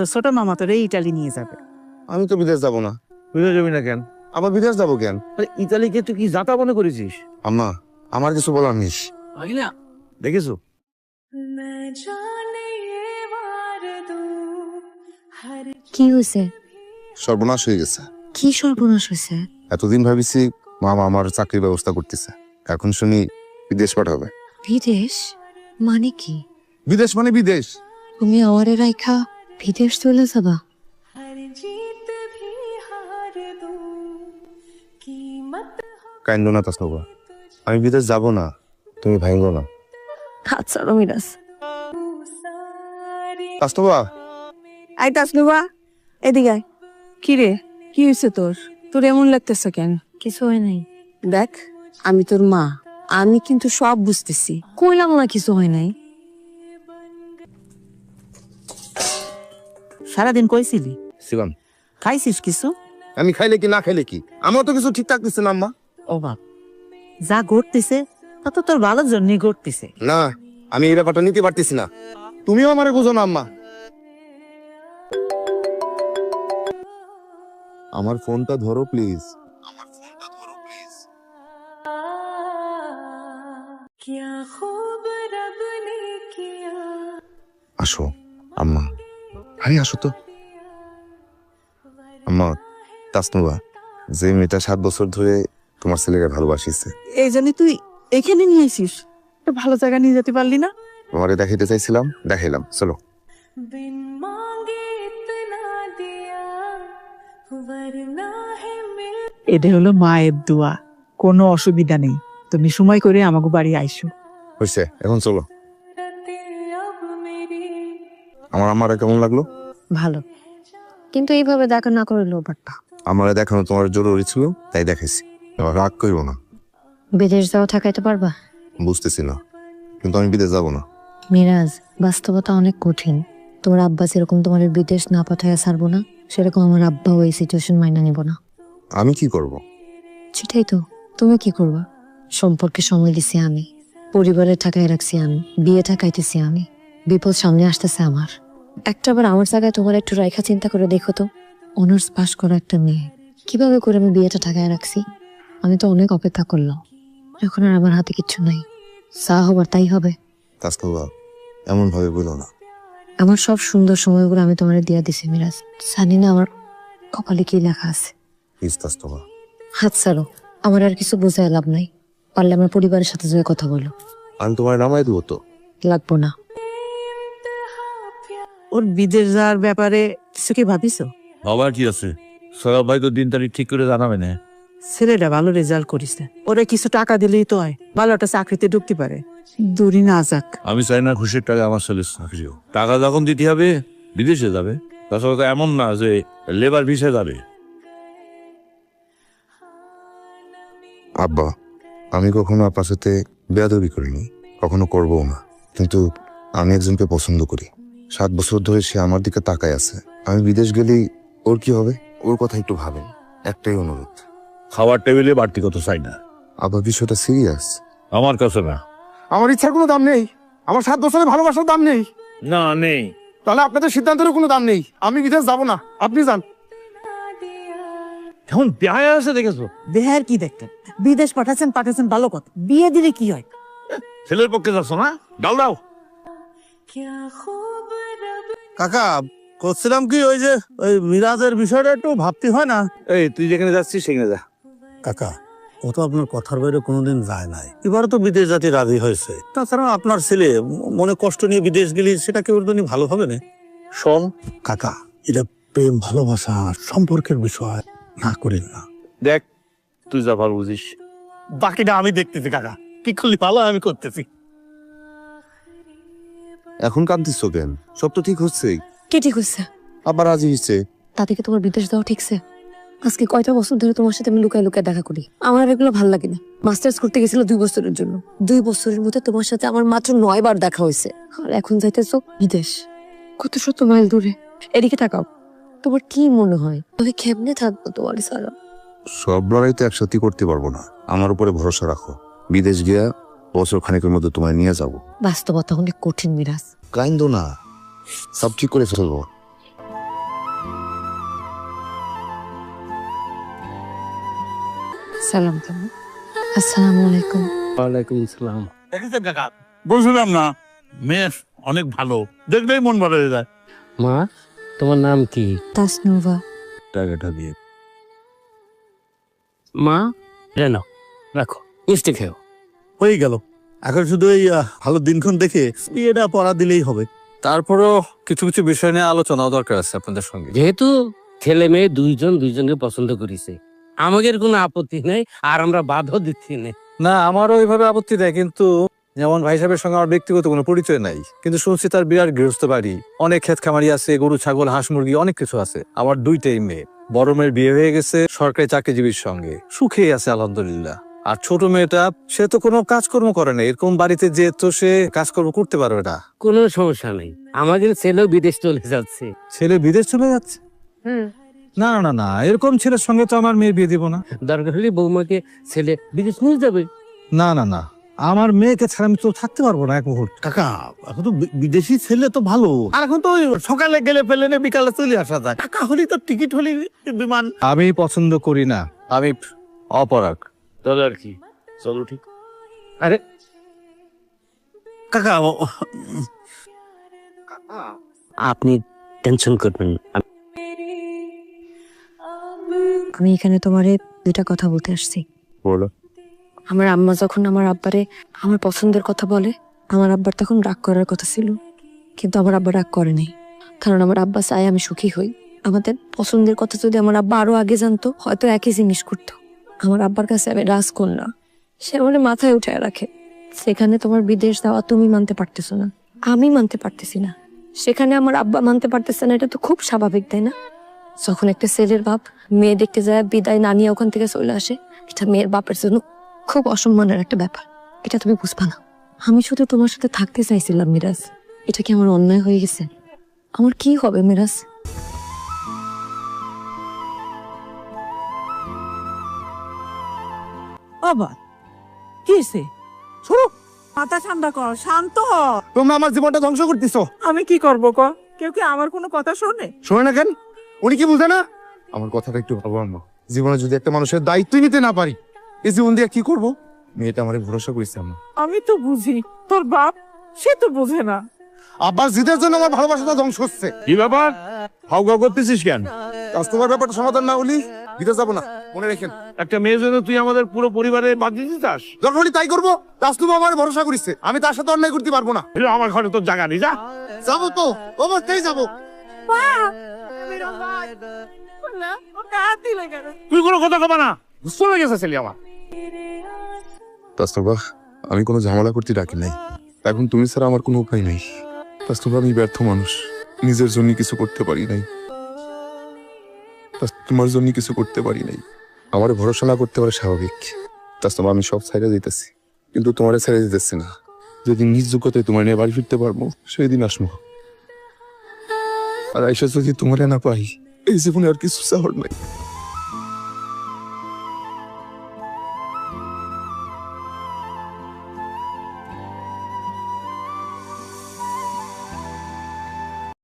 তো ছোট মামা তোরে ইটালি নিয়ে যাবে। আমি তো বিদেশ যাব না। বিদেশ যাবি না কেন? আবার বিদেশ যাব কেন? ইতালিকে তুই কি যাতা মনে করেছিস? আম্মা আমার কিছু বলার নিস না দেখেছ? কি হয়েছে? সর্বনাশ হয়ে গেছে। কি সর্বনাশ হয়েছে? এতদিন ভাবিছি মামা আমার চাকরির ব্যবস্থা করতেছে। এখন শুনি বিদেশ পাঠাবে। বিদেশ? মানে কি? বিদেশ মানে বিদেশ। তুমি আমারে রাইখা বিদেশ চলে যাবা। কাইন্দো না তাসনুবা আমি বিদেশ যাব না তুমি ভাইঙ্গো না। আচ্ছা রমিরাজ তাসনুবা আই তাসনুবা এদিকে আয়। কি রে কি হয়েছে তোর? তোর এমন লাগতেছে কেন? কিছু হয় নাই। দেখ আমি তোর মা আমি কিন্তু সব বুঝতেছি। কইলাম না কিছু হয় নাই। সারাদিন কইছিলি? শিবম খাইছিস কিছু? আমি খাইলে কি না খাইলে কি? আমার তো কিছু ঠিকঠাক দিছে না আম্মা। ও বাপ যা ঘটতেছে তা তো তোর ভালোর জন্যই ঘটতেছে। না আমি এই ব্যাপারটা নিতে পারতেছি না। তুমিও আমারে বুঝো না আম্মা। আমার ফোনটা ধরো প্লিজ। আসো আম্মা। আরে আসো তো। আম্মা তাসনুবা যে মেয়েটা সাত বছর ধরে তোমার ছেলেকে ভালোবাসিছে। এই জানি তুই এখানে নিয়ে আসিস। একটা ভালো জায়গা নিয়ে যেতে পারলি না? তোমারে দেখাইতে চাইছিলাম দেখাইলাম চলো। এটা হলো মায়ের দোয়া। কোনো অসুবিধা নেই। তুমি সময় করে আমাকে বাড়ি আইসো। হয়েছে এখন চলো। আমার আমারে কেমন লাগল? ভালো। কিন্তু এইভাবে দেখা না করে লোবারটা আমারে দেখানো তোমার জরুরি ছিল তাই দেখাইছি। এবার রাগ করব না। বিদেশ যাওয়া ঠাকাইতে পারবা? বুঝতেছি না। কিন্তু আমি বিদেশ যাব না। মিরাজ বাস্তবতা অনেক কঠিন। তোমার আব্বা যেরকম তোমার বিদেশ না পাঠায় ছাড়বো না সেরকম আমার আব্বা ওই সিচুয়েশন মাইনা নিব না। আমি কি করব? সেটাই তো। তুমি কি করবা? সম্পর্কে সময় দিছি আমি। পরিবারের ঠাকায় রাখছি আমি। বিয়ে ঠাকাইতেছি আমি। বিপদ সামনে আসতেছে আমার। একটা বার আমার জায়গায় তোমার একটু রাইখা চিন্তা করে দেখো তো। অনার্স পাশ করা একটা মেয়ে। কীভাবে করে আমি বিয়েটা ঠাকায় রাখছি? আমি তো অনেক অপেক্ষা করলাম। এখন আর আমার হাতে কিচ্ছু নাই। যা হবার তাই হবে। এমন ভাবে বলো না। আমার সব সুন্দর সময়গুলো আমি তোমার দিয়া দিছি মিরাজ। জানি না আমার কপালে কি লেখা আছে। প্লিজ হাত ছাড়ো। আমার আর কিছু বোঝায় লাভ নাই। পারলে আমার পরিবারের সাথে যেয়ে কথা বলো। আমি তোমার নামাই দেবো তো? লাগবো না। ওর বিদেশ যাওয়ার ব্যাপারে কিছু কি ভাবিছো? আবার কি আছে? সৌরভ ভাই তো দিন তারিখ ঠিক করে জানাবে না। ছেলেটা ভালো রেজাল্ট করিছে। ওরে কিছু টাকা দিলেই তো হয় ভালো একটা চাকরিতে ঢুকতে পারে। দূরই না যাক। আমি চাই না খুশির টাকা আমার ছেলের চাকরি হোক। টাকা যখন দিতে হবে বিদেশে যাবে। তাছাড়া তো এমন না যে লেবার ভিসে যাবে। আব্বা আমি কখনো আপনার সাথে বেয়াদবি করিনি কখনো করবও না। কিন্তু আমি একজনকে পছন্দ করি। সাত বছর ধরে সে আমার দিকে তাকায় আছে। আমি বিদেশ গেলেই ওর কি হবে? ওর কথা একটু ভাবেন। একটাই অনুরোধ। খাওয়ার টেবিলে বাড়তি কত চাই না। আবার বিষয়টা সিরিয়াস আমার কাছে না। আমার ইচ্ছার কোনো দাম নেই। আমার সাত বছরের ভালোবাসার দাম নেই। না নেই। তাহলে আপনাদের সিদ্ধান্তেরও কোনো দাম নেই। আমি বিদেশ যাব না। আপনি যান। এখন বিয়ে আছে দেখেছ? বিয়ের কি দেখতে? বিদেশ পাঠাচ্ছেন পাঠাচ্ছেন ভালো কথা। বিয়ে দিলে কি হয়? ছেলের পক্ষে যাচ্ছ না? ডাল দাও। কাকা করছিলাম কি ওই যে ওই মিরাজের বিষয়টা একটু ভাবতে হয় না? এই তুই যেখানে যাচ্ছিস সেখানে যা। কাকা ও তো আপনার কথার বাইরে কোনোদিন যায় নাই। এবারে তো বিদেশ জাতি রাজি হয়েছে। তাছাড়া আপনার ছেলে মনে কষ্ট নিয়ে বিদেশ গেলে সেটা কেউ জন্য ভালো হবে না? শোন। কাকা এটা প্রেম ভালোবাসা সম্পর্কের বিষয়। না করেন না। দেখ তুই যা ভালো বুঝিস। বাকিটা আমি দেখতেছি কাকা। কি করলি ভালো আমি করতেছি। এখন কান্দিস কেন? সব তো ঠিক হচ্ছে কে ঠিক হচ্ছে? আবার রাজি হচ্ছে তা থেকে তোমার বিদেশ যাওয়া ঠিকছে? আজকে কয়টা বছর ধরে তোমার সাথে আমি লুকায় লুকায় দেখা করি? আমার এগুলো ভালো লাগে না। মাস্টার্স করতে গেছিল দুই বছরের জন্য। দুই বছরের মধ্যে তোমার সাথে আমার মাত্র নয় বার দেখা হয়েছে। আর এখন যাইতেছো বিদেশ। কত শত মাইল দূরে। এদিকে তাকাও। তোমার কি মনে হয়? আমি কেমনে থাকব তোমার সারা সব লড়াই তো একসাথে করতে পারব না। আমার উপরে ভরসা রাখো। বিদেশ গিয়া বছর খানিকের মধ্যে তোমায় নিয়ে যাব। বাস্তবতা অনেক কঠিন মিরাজ। কাইন্দো না। সব ঠিক করে ফেলব। সালাম তুমি আসসালামু আলাইকুম। ওয়ালাইকুম আসসালাম। দেখেছেন কাকা? বলছিলাম না। মেয়ে অনেক ভালো। দেখলেই মন ভালো হয়ে যায়। মা তোমার নাম কি? তাসনুভা। টাকাটা দিয়ে। মা রেনো রাখো। মিষ্টি খেও। হয়ে গেল। এখন শুধু এই ভালো দিনক্ষণ দেখে বিয়েটা পড়া দিলেই হবে। তারপরও কিছু কিছু বিষয় নিয়ে আলোচনা দরকার আছে আপনাদের সঙ্গে। যেহেতু ছেলে মেয়ে দুইজন দুইজনকে পছন্দ করেছে আমাদের কোনো আপত্তি নেই আর আমরা বাধা দিচ্ছি না। না আমারও ওইভাবে আপত্তি দেয় কিন্তু যেমন ভাই সাহেবের সঙ্গে আমার ব্যক্তিগত কোনো পরিচয় নাই কিন্তু শুনছি তার বিরাট গৃহস্থ বাড়ি অনেক ক্ষেত খামারি আছে গরু ছাগল হাঁস মুরগি অনেক কিছু আছে। আমার দুইটাই মেয়ে বড় মেয়ের বিয়ে হয়ে গেছে সরকারি চাকরিজীবীর সঙ্গে সুখেই আছে আলহামদুলিল্লাহ। আর ছোট মেয়েটা সে তো কোনো কাজকর্ম করে না। এরকম বাড়িতে যে তো সে কাজকর্ম করতে পারবে না। কোনো সমস্যা নেই। আমাদের ছেলেও বিদেশ চলে যাচ্ছে। ছেলে বিদেশ চলে যাচ্ছে? না না না না এরকম ছেলের সঙ্গে তো আমার মেয়ে বিয়ে দিব না। দরকার হলে বৌমাকে ছেলে বিদেশ নিয়ে যাবে। না না না আমার মেয়েকে ছাড়া আমি তো থাকতে পারব না এক মুহূর্ত। কাকা এখন তো বি- বিদেশি ছেলে তো ভালো। আর এখন তো ওই সকালে গেলে প্লেনে বিকালে চলে আসা যায়। কাকা হলেই তো টিকিট হলেই বিমান। আমি পছন্দ করি না। আমি অপরাগ। চলো আর কি? চলো ঠিক। আরে কাকা আপনি টেনশন করবেন আমি- আমি এখানে তোমারে দুইটা কথা বলতে আসছি। বলো। আমার আম্মা যখন আমার আব্বারে আমার পছন্দের কথা বলে আমার আব্বার তখন রাগ করার কথা ছিল কিন্তু আমার আব্বা রাগ করে নাই। কারণ আমার আব্বা চায় আমি সুখী হই। আমাদের পছন্দের কথা যদি আমার আব্বা আরও আগে জানতো হয়তো একই জিনিস করতো। আমার আব্বার কাছে আমি রাজ রাজকন্যা সে আমার মাথায় উঠে রাখে। সেখানে তোমার বিদেশ দেওয়া তুমি মানতে পারতেছো না। আমি মানতে পারতেছি না। সেখানে আমার আব্বা মানতে পারতেছে না, এটা তো খুব স্বাভাবিক, তাই না? যখন একটা ছেলের বাপ মেয়ে দেখতে যায়, বিদায় না নিয়ে ওখান থেকে চলে আসে, এটা মেয়ের বাপের জন্য খুব অসম্মানের একটা ব্যাপার। এটা তুমি বুঝবা না। আমি শুধু তোমার সাথে থাকতে চাইছিলাম মিরাজ। এটা কি আমার অন্যায় হয়ে গেছে? আমার কি হবে মিরাজ? আবার কি শুরু মাথা ঠান্ডা কর শান্ত হ। তোমরা আমার জীবনটা ধ্বংস করতেছো। আমি কি করব ক? কেউ কি আমার কোনো কথা শোনে? শোনে না কেন? উনি কি বুঝে না? আমার কথাটা একটু ভাবো আম্মা। জীবনে যদি একটা মানুষের দায়িত্বই নিতে না পারি এই জীবন দিয়ে কি করব? মেয়েটা আমার ভরসা করেছে আম্মা। আমি তো বুঝি তোর বাপ সে তো বোঝে না। আব্বার জিদের জন্য আমার ভালোবাসাটা ধ্বংস হচ্ছে। কি ব্যাপার? হাউগাউ করতেছিস কেন? কাস্টমার ব্যাপারটা সমাধান না হলি দিতে যাব না। মনে রেখেন। একটা মেয়ের জন্য তুই আমাদের পুরো পরিবারে বাদ দিতে চাস? হলে তাই করব রাস্তু আমার ভরসা করিছে। আমি তার সাথে অন্যায় করতে পারব না। আমার ঘরে তোর জায়গা নেই যা। যাব তো। অবশ্যই যাব। তুই কোনো কথা কবা না। চলে গেছে ছেলে আমার। তাস্তবা আমি কোনো ঝামেলা করতে ডাকি নাই। এখন তুমি ছাড়া আমার কোনো উপায় নেই। তাস্তবা আমি ব্যর্থ মানুষ। নিজের জন্য কিছু করতে পারি নাই। তোমার জন্য কিছু করতে পারি নাই। আমার ভরসা না করতে পারে স্বাভাবিক। তাস্তবা আমি সব ছাইড়ে দিতেছি, কিন্তু তোমার ছেড়ে দিতেছি না। যদি নিজ যোগ্যতায় তোমার নিয়ে বাড়ি ফিরতে পারব সেই দিন আসব। আর আইসা যদি তোমারে না পাই, এই জীবনে আর কিছু সাহর নাই।